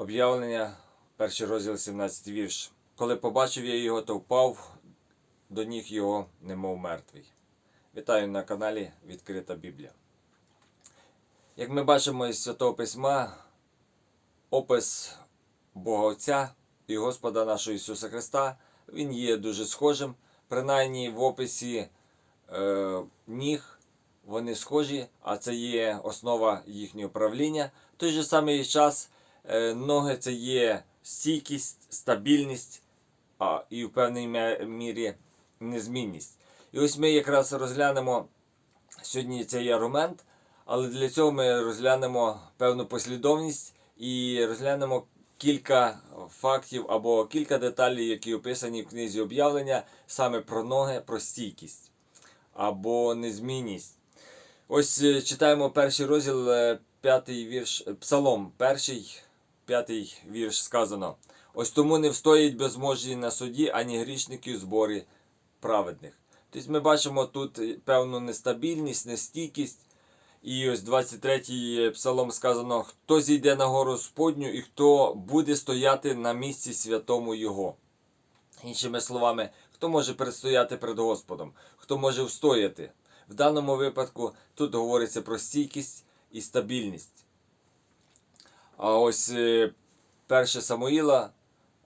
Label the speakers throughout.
Speaker 1: Об'явлення, перший розділ, 17 вірш. Коли побачив я його, то впав до ніг його, немов мертвий. Вітаю на каналі Відкрита Біблія. Як ми бачимо із Святого Письма, опис Бога Отця і Господа нашого Ісуса Христа, він є дуже схожим. Принаймні в описі е, ніг вони схожі, а це є основа їхнього правління. В той же самий час ноги це є стійкість, стабільність а, і в певній мірі незмінність. І ось ми якраз розглянемо сьогодні цей аргумент, але для цього ми розглянемо певну послідовність і розглянемо кілька фактів або кілька деталей, які описані в книзі об'явлення саме про ноги, про стійкість або незмінність. Ось е, читаємо перший розділ, е, п'ятий вірш, е, Псалом, перший, п'ятий вірш сказано. Ось тому не встоять безможні на суді, ані грішники у зборі праведних. Тобто ми бачимо тут певну нестабільність, нестійкість. І ось 23-й псалом сказано: хто зійде на гору Господню і хто буде стояти на місці святому Його. Іншими словами, хто може предстояти перед Господом, хто може встояти. В даному випадку тут говориться про стійкість і стабільність. А ось е, 1 Самуїла,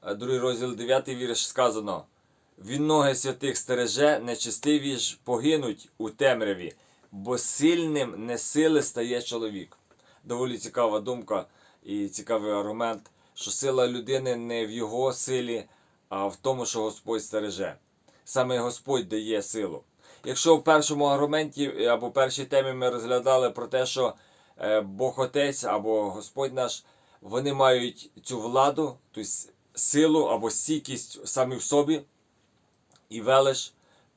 Speaker 1: е, другий розділ 9 вірш сказано: Він ноги святих стереже, нечистиві ж погинуть у темряві, бо сильним не сили стає чоловік. Доволі цікава думка і цікавий аргумент, що сила людини не в його силі, а в тому, що Господь стереже. Саме Господь дає силу. Якщо в першому аргументі е, або першій темі ми розглядали про те, що Бог Отець або Господь наш, вони мають цю владу, тобто силу або стійкість самі в собі і велич,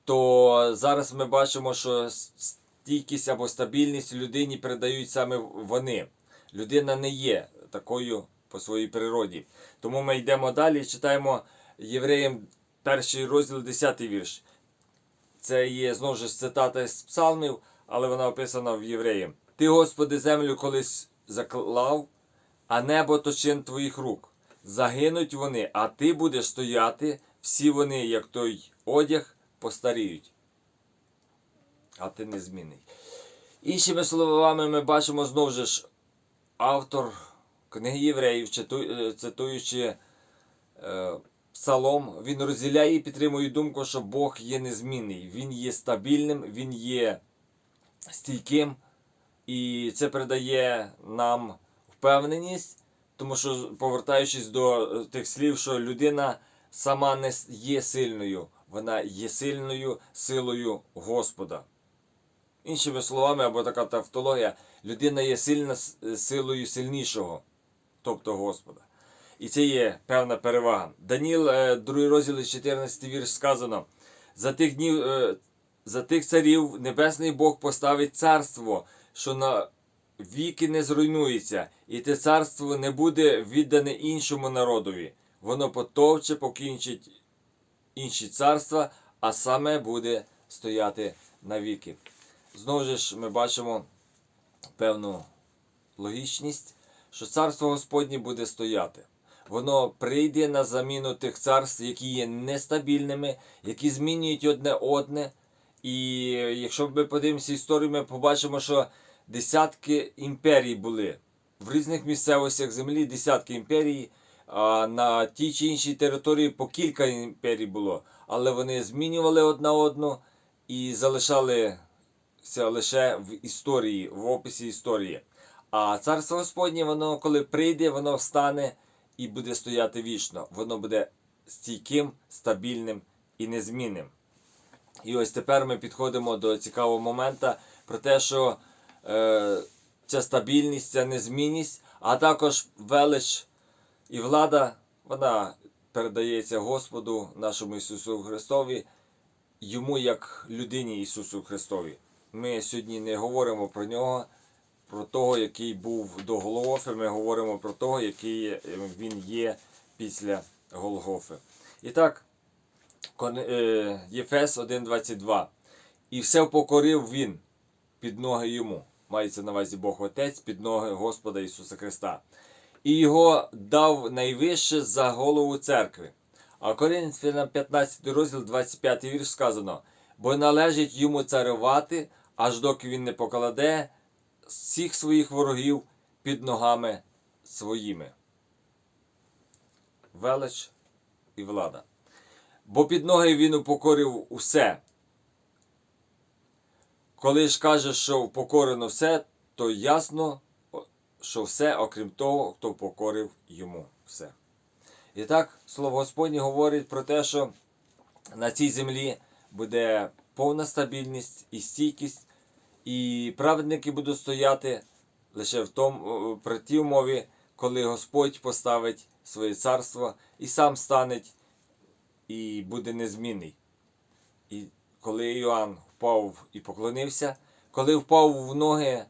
Speaker 1: то зараз ми бачимо, що стійкість або стабільність людині передають саме вони. Людина не є такою по своїй природі. Тому ми йдемо далі, читаємо Євреям перший розділ, 10 вірш. Це є знову ж цитата з псалмів, але вона описана в Євреям. Ти, Господи, землю колись заклав, а небо то чин твоїх рук. Загинуть вони, а ти будеш стояти, всі вони, як той одяг, постаріють. А ти незмінний. Іншими словами, ми бачимо знову ж автор книги євреїв, е, цитуючи е, псалом, він розділяє і підтримує думку, що Бог є незмінний, Він є стабільним, Він є стійким, і це передає нам впевненість, тому що, повертаючись до е, тих слів, що людина сама не є сильною, вона є сильною силою Господа. Іншими словами, або така тавтологія, людина є сильна силою сильнішого, тобто Господа. І це є певна перевага. Даніл, е, другий розділ, 14 вірш сказано: за тих днів, е, за тих царів небесний Бог поставить царство, що на віки не зруйнується, і те царство не буде віддане іншому народові. Воно потовче, покінчить інші царства, а саме буде стояти навіки. Знову ж ми бачимо певну логічність, що царство Господнє буде стояти. Воно прийде на заміну тих царств, які є нестабільними, які змінюють одне одне. І якщо ми подивимося історію, ми побачимо, що десятки імперій були в різних місцевостях землі, десятки імперій, а на тій чи іншій території по кілька імперій було. Але вони змінювали одна одну і залишалися лише в історії, в описі історії. А царство Господнє, воно коли прийде, воно встане і буде стояти вічно. Воно буде стійким, стабільним і незмінним. І ось тепер ми підходимо до цікавого моменту про те, що е, ця стабільність, ця незмінність, а також велич і влада, вона передається Господу нашому Ісусу Христові, йому як людині Ісусу Христові. Ми сьогодні не говоримо про нього, про того, який був до Голгофи, ми говоримо про того, який він є після Голгофи. І так, Єфес 1.22. І все покорив він під ноги йому. Мається на увазі Бог Отець під ноги Господа Ісуса Христа. і його дав найвище за голову церкви. А Коринфянам 15 розділ 25 вірш сказано: бо належить йому царювати, аж доки він не покладе всіх своїх ворогів під ногами своїми. Велич і влада. Бо під ноги він упокорив усе. Коли ж каже, що впокорено все, то ясно, що все, окрім того, хто впокорив йому все. І так, слово Господнє говорить про те, що на цій землі буде повна стабільність і стійкість, і праведники будуть стояти лише в тому, при тій умові, коли Господь поставить своє царство і сам стане і буде незмінний. І коли Іоанн впав і поклонився, коли впав в ноги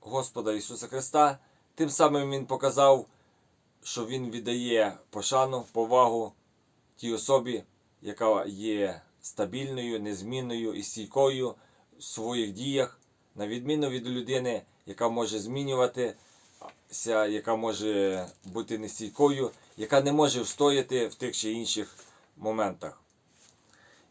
Speaker 1: Господа Ісуса Христа, тим самим Він показав, що Він віддає пошану, повагу тій особі, яка є стабільною, незмінною і стійкою в своїх діях, на відміну від людини, яка може змінюватися, яка може бути нестійкою, яка не може встояти в тих чи інших моментах.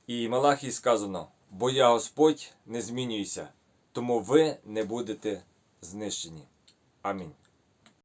Speaker 1: І Малахії сказано: бо я Господь не змінююся, тому ви не будете знищені. Амінь.